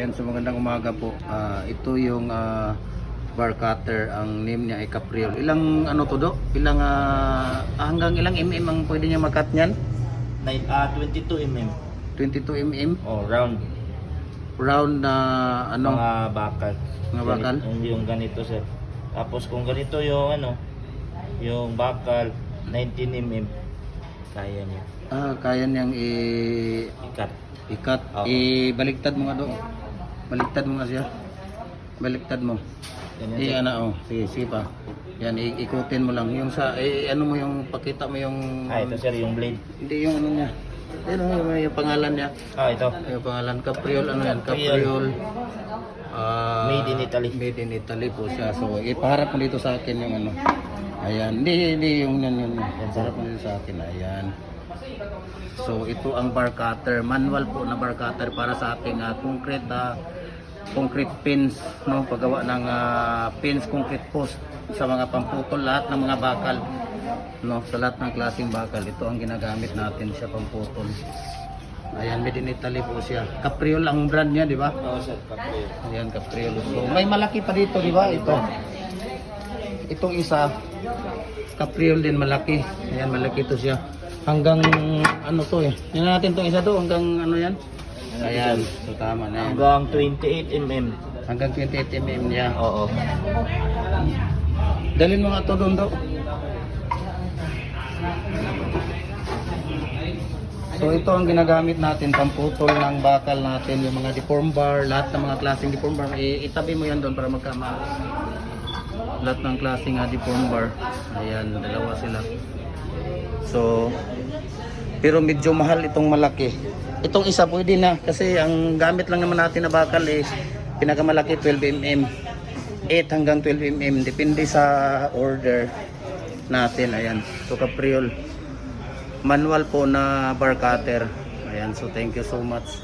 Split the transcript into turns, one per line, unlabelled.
Yan, so magandang umaga po. Ah, ito yung ah, bar cutter. Ang name niya ay Capriol. Ilang ano to do? Ilang ah, hanggang ilang mm ang pwede niya makat niyan?
Nine, ah, 22 mm.
22 mm
Oh, round.
round na ano?
Mga bakal.
Mga bakal?
Ganito, yung ganito sir. Tapos kung ganito yung ano, yung bakal, 19 mm. Kaya niya.
Ah, kaya niyang i
Ikat.
ikat.
Oo.
Ibaliktad mo nga do. Baliktad mo nga siya. Baliktad mo.
Ganyan
Eh,
sir.
ano, oh. Sige, sige pa. Yan, ikutin mo lang. Yung sa, eh, ano mo yung, pakita mo yung,
Ah, ito sir, yung blade.
hindi yung ano niya. Ano yung, yung pangalan niya.
Ah, ito.
Yung pangalan, Capriol, ano yan? Capriol. Ah,
Made in Italy.
Made in Italy po siya. So, ipaharap mo dito sa akin yung ano. Ayan. Hindi, hindi yung yan, yun. Ipaharap mo dito sa akin. Ayan. So, ito ang bar cutter. Manual po na bar cutter para sa ating ah, concrete ah, concrete pins, no? Paggawa ng ah, pins, concrete post sa mga pamputol, lahat ng mga bakal. No, sa lahat ng klaseng bakal, ito ang ginagamit natin sa pamputol. Ayan, made in Italy po siya. Capriol ang brand niya, di ba?
Oo sir, kapre.
Ayan, Capriol. So, may malaki pa dito, di ba? Ito. Itong isa, Capriol din malaki. Ayan, malaki to siya. Hanggang, ano to eh. Yan natin itong isa to, hanggang ano yan? Ayan, so tama na yan.
Hanggang 28 mm.
Hanggang 28 mm niya.
Oo.
Dalhin mo nga to doon daw. So ito ang ginagamit natin pamputol ng bakal natin, yung mga deform bar, lahat ng mga klaseng deform bar. I- itabi mo yan doon para magkama. Lahat ng klaseng uh, deform bar. Ayan, dalawa sila. So, pero medyo mahal itong malaki. Itong isa pwede na kasi ang gamit lang naman natin na bakal eh pinakamalaki 12 mm. 8 hanggang 12 mm depende sa order natin. Ayan. So Capriol manual po na bar cutter. Ayan, so thank you so much.